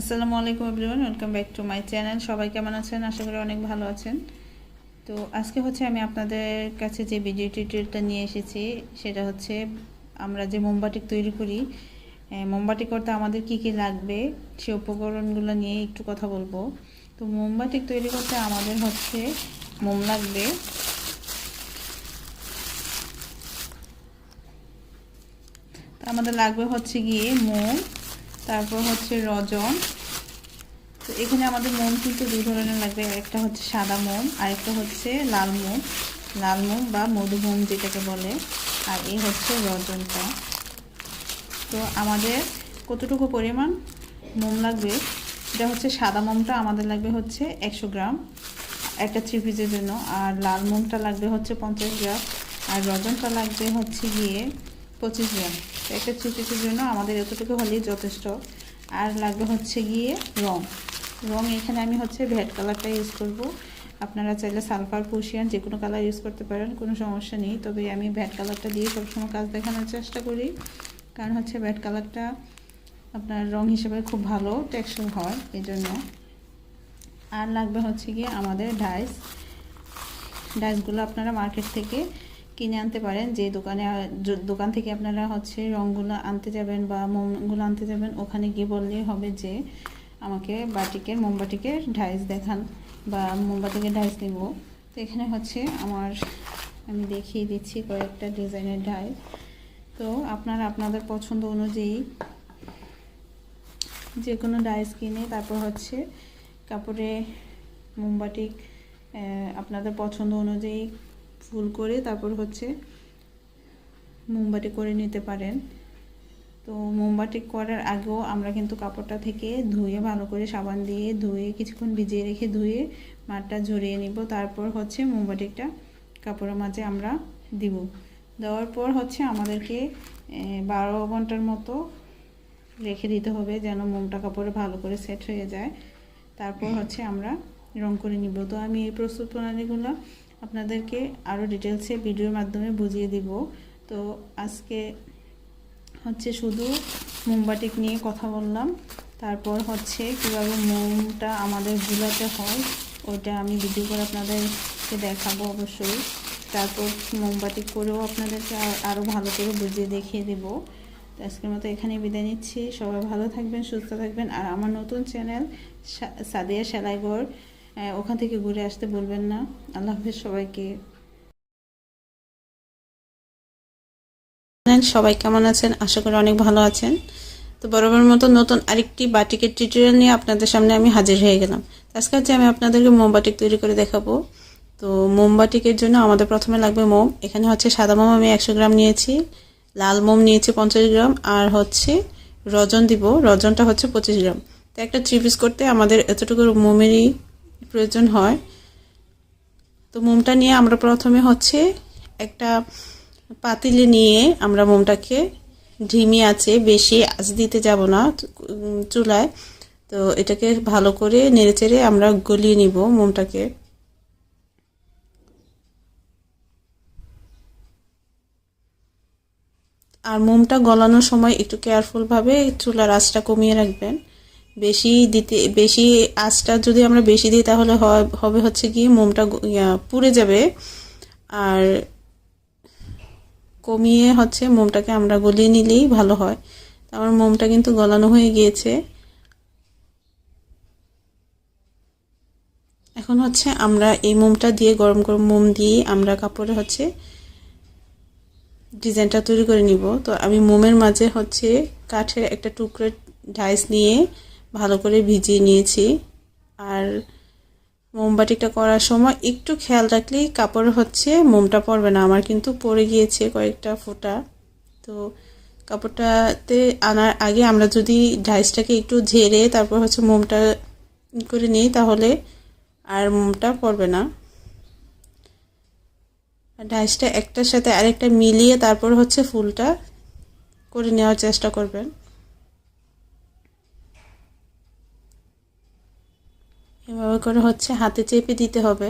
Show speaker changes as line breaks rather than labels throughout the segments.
আসসালামু আলাইকুম everyone welcome back to my channel সবাই কেমন আছেন? আশা করি অনেক ভালো আছেন। তো আজকে হচ্ছে আমি আপনাদের কাছে যে ভিডিও টিউটোরিয়ালটা নিয়ে এসেছি, সেটা হচ্ছে আমরা যে মোমবাতি তৈরি করি মোমবাটি করতে আমাদের কি কি লাগবে, সে উপকরণগুলো নিয়ে একটু কথা বলব। তো মোমবাতি তৈরি করতে আমাদের হচ্ছে মোম লাগবে। আমাদের লাগবে হচ্ছে গিয়ে মোম তারপর হচ্ছে রজন। তো এখানে আমাদের মোম কিন্তু দু ধরনের লাগবে। একটা হচ্ছে সাদা মোম আর একটা হচ্ছে লাল মোম। লাল মোম বা মধু মোম যেটাকে বলে। আর এই হচ্ছে রজনটা। তো আমাদের কতটুকু পরিমাণ মোম লাগবে? এটা হচ্ছে সাদা মোমটা আমাদের লাগবে হচ্ছে একশো গ্রাম একটা থ্রি পিসের জন্য। আর লাল মোমটা লাগবে হচ্ছে পঞ্চাশ গ্রাম। আর রজনটা লাগবে হচ্ছে গিয়ে পঁচিশ গ্রাম। একটা থ্রি জন্য আমাদের এতটুকু হলেই যথেষ্ট। আর লাগবে হচ্ছে গিয়ে রং। রং এখানে আমি হচ্ছে ভ্যাট কালারটা ইউজ করব। আপনারা চাইলে সালফার, পুশিয়ান যে কোনো কালার ইউজ করতে পারেন, কোনো সমস্যা নেই। তবে আমি ভ্যাট কালারটা দিয়ে সবসময় কাজ দেখানোর চেষ্টা করি। কারণ হচ্ছে ভ্যাট কালারটা আপনার রং হিসেবে খুব ভালো টেক্সচার হয় এই জন্য আর লাগবে হচ্ছে গিয়ে আমাদের ডাইস। ডাইসগুলো আপনারা মার্কেট থেকে কিনে আনতে পারেন যে দোকানে দোকান থেকে আপনারা হচ্ছে রঙগুলো আনতে যাবেন বা মোমগুলো আনতে যাবেন ওখানে গিয়ে বললেই হবে যে আমাকে বাটিকের মোমবাটিকের ডাইস দেখান বা মোমবাতিকের ডাইস দেব তো এখানে হচ্ছে আমার আমি দেখিয়ে দিচ্ছি কয়েকটা ডিজাইনের ডাইস তো আপনারা আপনাদের পছন্দ অনুযায়ী যে কোনো ডাইস কিনে তারপর হচ্ছে কাপড়ে মোমবাতি আহ, আপনাদের পছন্দ অনুযায়ী ফুল করে তারপর হচ্ছে মোমবাতি করে নিতে পারেন। তো মোমবাতি করার আগেও আমরা কিন্তু কাপড়টা থেকে ধুয়ে, ভালো করে সাবান দিয়ে ধুয়ে, কিছুক্ষণ ভিজিয়ে রেখে ধুয়ে মাঠটা ঝরিয়ে নিব। তারপর হচ্ছে মোমবাতিটা কাপড়ের মাঝে আমরা দিব। দেওয়ার পর হচ্ছে আমাদেরকে বারো ঘণ্টার মতো রেখে দিতে হবে যেন মোমটা কাপড়ে ভালো করে সেট হয়ে যায়। তারপর হচ্ছে আমরা রং করে নিব। তো আমি এই প্রস্তুত প্রণালীগুলো আপনাদেরকে আরও ডিটেলসে ভিডিওর মাধ্যমে বুঝিয়ে দিব। তো আজকে হচ্ছে শুধু মোমবাটিক নিয়ে কথা বললাম। তারপর হচ্ছে কীভাবে মোমটা আমাদের গুলাতে হয় ওইটা আমি ভিডিও করে আপনাদেরকে দেখাবো অবশ্যই। তারপর মোমবাতি করেও আপনাদেরকে আর- আরও ভালো করে বুঝিয়ে দেখিয়ে দেবো। তো আজকের মতো এখানে বিদায় নিচ্ছি। সবাই ভালো থাকবেন সুস্থ থাকবেন। আর আমার নতুন চ্যানেল সাদিয়া আহ, ওখান থেকে ঘুরে আসতে বলবেন না। আল্লাহ হাফিজ সবাইকে। সবাই কেমন আছেন? আশা করি অনেক ভালো আছেন। তো বরাবর মতো নতুন আরেকটি বাটিকের টিউটোরিয়াল নিয়ে আপনাদের সামনে আমি হাজির হয়ে গেলাম। আজকে হচ্ছে আমি আপনাদেরকে মোমবাটিক তৈরি করে দেখাবো। তো মোমবাটিকের জন্য আমাদের প্রথমে লাগবে মোম। এখানে হচ্ছে সাদা মোম আমি একশো গ্রাম নিয়েছি, লাল মোম নিয়েছি পঞ্চাশ গ্রাম, আর হচ্ছে রজন দিব। রজনটা হচ্ছে পঁচিশ গ্রাম। তো একটা থ্রি পিস করতে আমাদের এতটুকু মোমেরই প্রয়োজন হয়। তো মোমটা নিয়ে আমরা প্রথমে হচ্ছে একটা পাতিলে নিয়ে আমরা মোমটাকে ঢিমি আছে, বেশি আঁচ দিতে যাব না চুলায়। তো এটাকে ভালো করে নেড়েচেড়ে আমরা গলিয়ে নিব মোমটাকে। আর মোমটা গলানোর সময় একটু কেয়ারফুলভাবে চুলার আঁচটা কমিয়ে রাখবেন। বেশি দিতে, বেশি আঁচটা যদি আমরা বেশি দিই তাহলে হবে হচ্ছে কি, মোমটা পুড়ে যাবে। আর কমিয়ে হচ্ছে মোমটাকে আমরা গলিয়ে নিলেই ভালো হয়। আমার মোমটা কিন্তু গলানো হয়ে গিয়েছে। এখন হচ্ছে আমরা এই মোমটা দিয়ে, গরম গরম মোম দিয়ে আমরা কাপড়ে হচ্ছে ডিজাইনটা তৈরি করে নিব। তো আমি মোমের মাঝে হচ্ছে কাঠের একটা টুকরো ডাইস নিয়ে ভালো করে ভিজিয়ে নিয়েছি। আর মোমবাতিটা করার সময় একটু খেয়াল রাখলেই কাপড় হচ্ছে, মোমটা পড়বে না। আমার কিন্তু পড়ে গিয়েছে কয়েকটা ফোঁটা। তো কাপড়টাতে আনার আগে আমরা যদি ডাইসটাকে একটু ঝেড়ে তারপর হচ্ছে মোমটা করে নিই তাহলে আর মোমটা পড়বে না। ডাইসটা একটার সাথে আরেকটা মিলিয়ে তারপর হচ্ছে ফুলটা করে নেওয়ার চেষ্টা করবেন। এভাবে করে হচ্ছে হাতে চেপে দিতে হবে।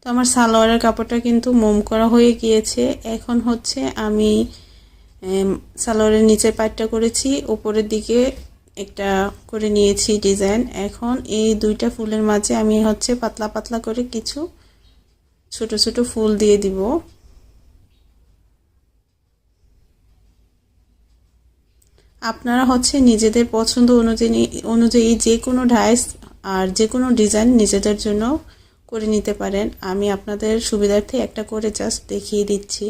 তো আমার সালোয়ারের কাপড়টা কিন্তু মোম করা হয়ে গিয়েছে। এখন হচ্ছে আমি
সালোয়ারের নিচের পাটটা করেছি, উপরের দিকে একটা করে নিয়েছি ডিজাইন। এখন এই দুইটা ফুলের মাঝে আমি হচ্ছে পাতলা পাতলা করে কিছু ছোট ছোট ফুল দিয়ে দিব। আপনারা হচ্ছে নিজেদের পছন্দ অনুযায়ী অনুযায়ী যে কোনো ডাইস আর যে কোনো ডিজাইন নিজেদের জন্য করে নিতে পারেন। আমি আপনাদের সুবিধার্থে একটা করে জাস্ট দেখিয়ে দিচ্ছি।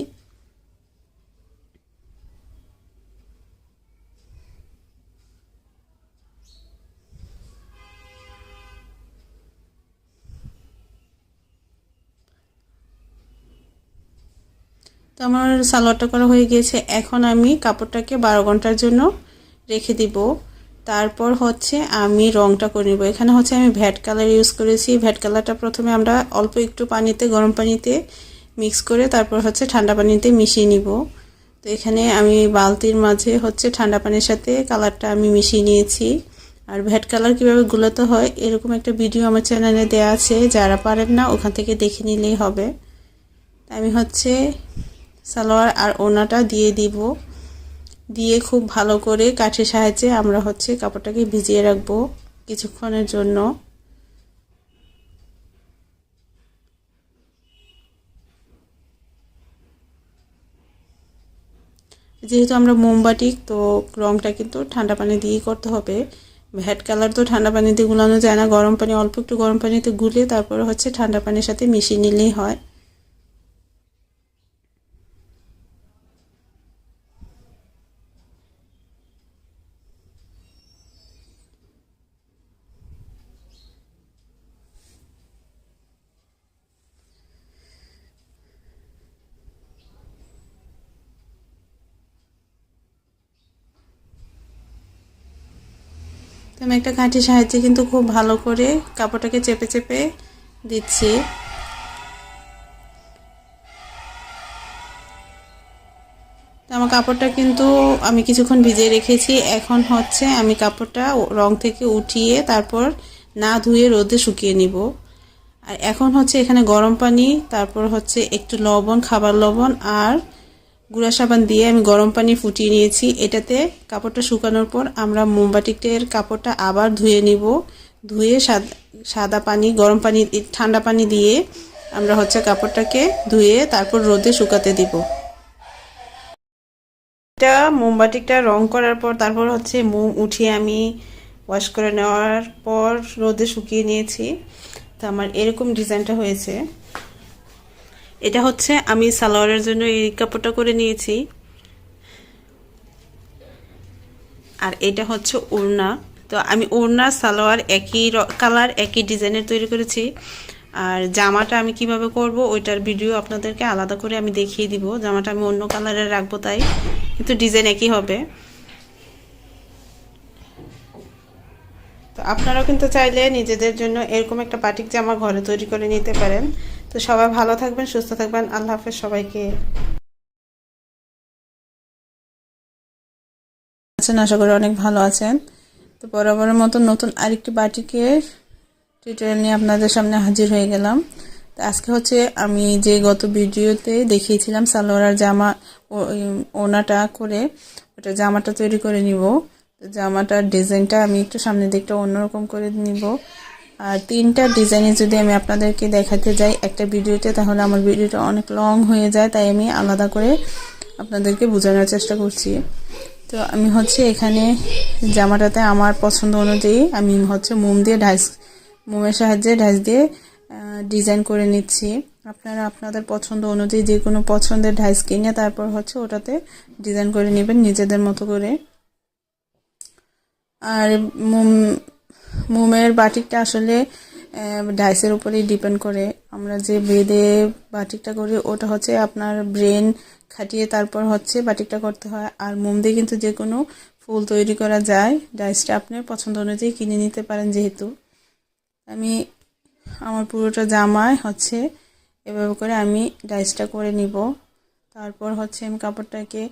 তো আমার সালোয়ারটা করা হয়ে গিয়েছে। এখন আমি কাপড়টাকে বারো ঘণ্টার জন্য রেখে দিব। তারপর হচ্ছে আমি রংটা করে নেব। এখানে হচ্ছে আমি ভ্যাট কালার ইউজ করেছি। ভ্যাট কালারটা প্রথমে আমরা অল্প একটু পানিতে, গরম পানিতে মিক্স করে তারপর হচ্ছে ঠান্ডা পানিতে মিশিয়ে নিব। তো এখানে আমি বালতির মাঝে হচ্ছে ঠান্ডা পানির সাথে কালারটা আমি মিশিয়ে নিয়েছি। আর ভ্যাট কালার কীভাবে গুলোতে হয় এরকম একটা ভিডিও আমার চ্যানেলে দেওয়া আছে। যারা পারেন না, ওখান থেকে দেখে নিলেই হবে। আমি হচ্ছে সালোয়ার আর ওনাটা দিয়ে দিব। দিয়ে খুব ভালো করে কাঠের সাহায্যে আমরা হচ্ছে কাপড়টাকে ভিজিয়ে রাখব কিছুক্ষণের জন্য। যেহেতু আমরা মোমবাটিক তো রংটা কিন্তু ঠান্ডা পানি দিয়েই করতে হবে। ভ্যাট কালার তো ঠান্ডা পানি দিয়ে গুলানো যায় না। গরম পানি, অল্প একটু গরম পানিতে গুলে তারপরে হচ্ছে ঠান্ডা পানির সাথে মিশিয়ে নিলেই হয়। তো আমি একটা কাঠির সাহায্যে কিন্তু খুব ভালো করে কাপড়টাকে চেপে চেপে দিচ্ছি। তো আমার কাপড়টা কিন্তু আমি কিছুক্ষণ ভিজিয়ে রেখেছি। এখন হচ্ছে আমি কাপড়টা রং থেকে উঠিয়ে তারপর না ধুয়ে রোদে শুকিয়ে নিব। আর এখন হচ্ছে এখানে গরম পানি, তারপর হচ্ছে একটু লবণ, খাবার লবণ আর গুঁড়া সাবান দিয়ে আমি গরম পানি ফুটিয়ে নিয়েছি। এটাতে কাপড়টা শুকানোর পর আমরা মোমবাটিকের কাপড়টা আবার ধুয়ে নিব। ধুয়ে সাদা সাদা পানি, গরম পানি ঠান্ডা পানি দিয়ে আমরা হচ্ছে কাপড়টাকে ধুয়ে তারপর রোদে শুকাতে দিব। এটা মোমবাটিকটা রং করার পর তারপর হচ্ছে মোম উঠিয়ে আমি ওয়াশ করে নেওয়ার পর রোদে শুকিয়ে নিয়েছি। তো আমার এরকম ডিজাইনটা হয়েছে। এটা হচ্ছে আমি সালোয়ারের জন্য এই কাপড়টা করে নিয়েছি। আর এটা হচ্ছে ওড়না। তো আমি ওড়না, সালোয়ার একই কালার, একই ডিজাইনের তৈরি করেছি। আর জামাটা আমি কীভাবে করব ওইটার ভিডিও আপনাদেরকে আলাদা করে আমি দেখিয়ে দিব। জামাটা আমি অন্য কালারের রাখব তাই, কিন্তু ডিজাইন একই হবে। তো আপনারাও কিন্তু চাইলে নিজেদের জন্য এরকম একটা পাটিক জামা ঘরে তৈরি করে নিতে পারেন। তো সবাই ভালো থাকবেন, সুস্থ থাকবেন। আল্লাহ হাফেজ সবাইকে। আছেন, আশা করি অনেক ভালো আছেন। তো বরাবরের মতো নতুন আরেকটি বাটিকে টিউটোরিয়াল নিয়ে আপনাদের সামনে হাজির হয়ে গেলাম। তো আজকে হচ্ছে আমি যে গত ভিডিওতে দেখিয়েছিলাম সালোয়ার জামা ওনাটা করে, ওটা জামাটা তৈরি করে নিব। জামাটার ডিজাইনটা আমি একটু সামনে দিকটা অন্যরকম করে নিব। আর তিনটা ডিজাইনে যদি আমি আপনাদেরকে দেখাতে যাই একটা ভিডিওতে, তাহলে আমার ভিডিওটা অনেক লং হয়ে যায়, তাই আমি আলাদা করে আপনাদেরকে বোঝানোর চেষ্টা করছি। তো আমি হচ্ছে এখানে জামাটাতে আমার পছন্দ অনুযায়ী আমি হচ্ছে মোম দিয়ে ঢাইস, মোমের সাহায্যে ঢাইস দিয়ে ডিজাইন করে নিচ্ছি। আপনারা আপনাদের পছন্দ অনুযায়ী যে কোনো পছন্দের ঢাইস কিনে তারপর হচ্ছে ওটাতে ডিজাইন করে নেবেন নিজেদের মতো করে। আর মোম মোমের বাটিকটা আসলে ডাইসের উপরেই ডিপেন্ড করে। আমরা যে বেদে বাটিকটা করি, ওটা হচ্ছে আপনার ব্রেন খাটিয়ে তারপর হচ্ছে বাটিকটা করতে হয়। আর মোম দিয়ে কিন্তু যে কোনো ফুল তৈরি করা যায়, ডাইসটা আপনার পছন্দ অনুযায়ী কিনে নিতে পারেন যেহেতু। আমি, আমার পুরোটা জামায় হচ্ছে, এভাবে করে আমি ডাইসটা করে নিব। তারপর হচ্ছে আমি কাপড়টাকে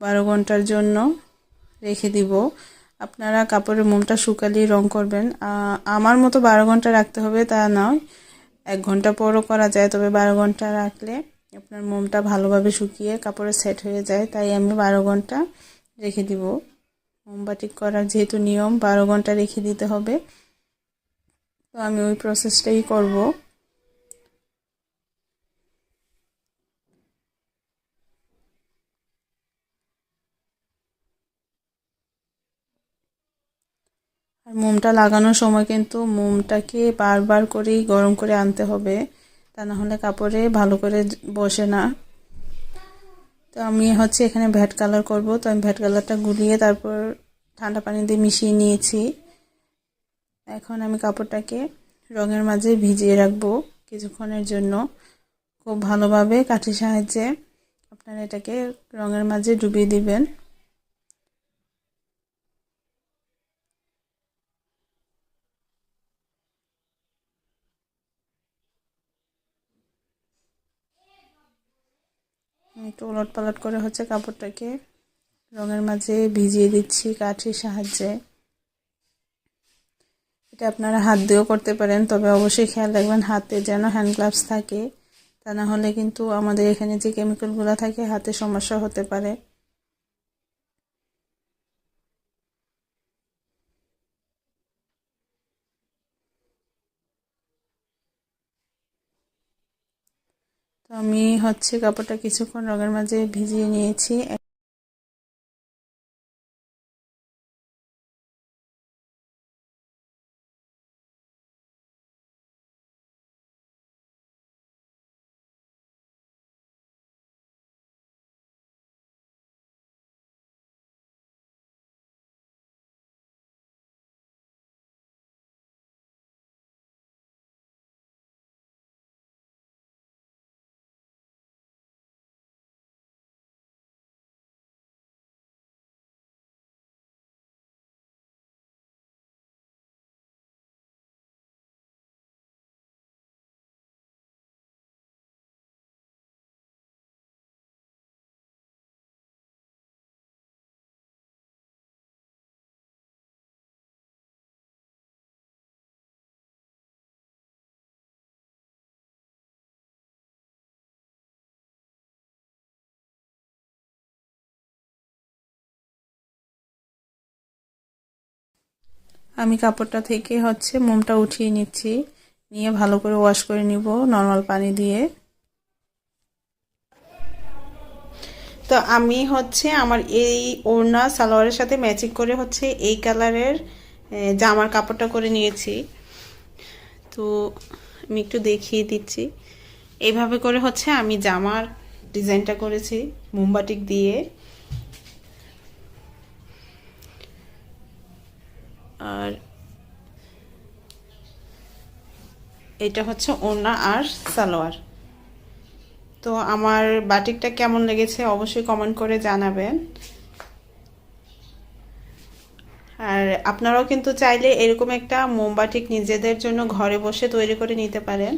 বারো ঘণ্টার জন্য রেখে দিব। আপনারা কাপড়ের মোমটা শুকালেই রং করবেন। আমার মতো বারো ঘণ্টা রাখতে হবে তা নয়। এক ঘণ্টা পরও করা যায়, তবে বারো ঘণ্টা রাখলে আপনার মোমটা ভালোভাবে শুকিয়ে কাপড়ে সেট হয়ে যায়। তাই আমি বারো ঘণ্টা রেখে দিব। মোমবাটিক করার যেহেতু নিয়ম, বারো ঘণ্টা রেখে দিতে হবে। তো আমি ওই প্রসেসটাই করব। মোমটা লাগানোর সময় কিন্তু মোমটাকে বারবার করেই গরম করে আনতে হবে। তা না হলে কাপড়ে ভালো করে বসে না। তো আমি হচ্ছে এখানে ভ্যাট কালার করব। তো আমি ভ্যাট কালারটা গুলিয়ে তারপর ঠান্ডা পানি দিয়ে মিশিয়ে নিয়েছি। এখন আমি কাপড়টাকে রঙের মাঝে ভিজিয়ে রাখব কিছুক্ষণের জন্য। খুব ভালোভাবে কাঠির সাহায্যে আপনারা এটাকে রঙের মাঝে ডুবিয়ে দিবেন। একটু উলট পালট করে হচ্ছে কাপড়টাকে রঙের মাঝে ভিজিয়ে দিচ্ছি কাঠির সাহায্যে। এটা আপনারা হাত দিয়েও করতে পারেন, তবে অবশ্যই খেয়াল রাখবেন হাতে যেন হ্যান্ড গ্লাভস থাকে, তা না হলে কিন্তু আমাদের এখানে যে কেমিক্যালগুলো থাকে, হাতে সমস্যা হতে পারে। তো আমি হচ্ছে কাপড়টা কিছুক্ষণ রঙের মাঝে ভিজিয়ে নিয়েছি আমি কাপড়টা থেকে হচ্ছে মোমটা উঠিয়ে নিচ্ছি। নিয়ে ভালো করে ওয়াশ করে নিব নর্মাল পানি দিয়ে। তো আমি হচ্ছে আমার এই ওড়না সালোয়ারের সাথে ম্যাচিং করে হচ্ছে এই কালারের জামার কাপড়টা করে নিয়েছি। তো আমি একটু দেখিয়ে দিচ্ছি। এইভাবে করে হচ্ছে আমি জামার ডিজাইনটা করেছি মোমবাটিক দিয়ে। আর এটা হচ্ছে ওড়না আর সালোয়ার। তো আমার বাটিকটা কেমন লেগেছে অবশ্যই কমেন্ট করে জানাবেন। আর আপনারাও কিন্তু চাইলে এরকম একটা মোমবাটিক নিজেদের জন্য ঘরে বসে তৈরি করে নিতে পারেন।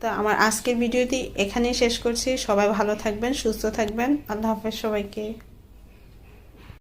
তো আমার আজকের ভিডিওটি এখানেই শেষ করছি। সবাই ভালো থাকবেন, সুস্থ থাকবেন। আল্লাহ হাফেজ সবাইকে।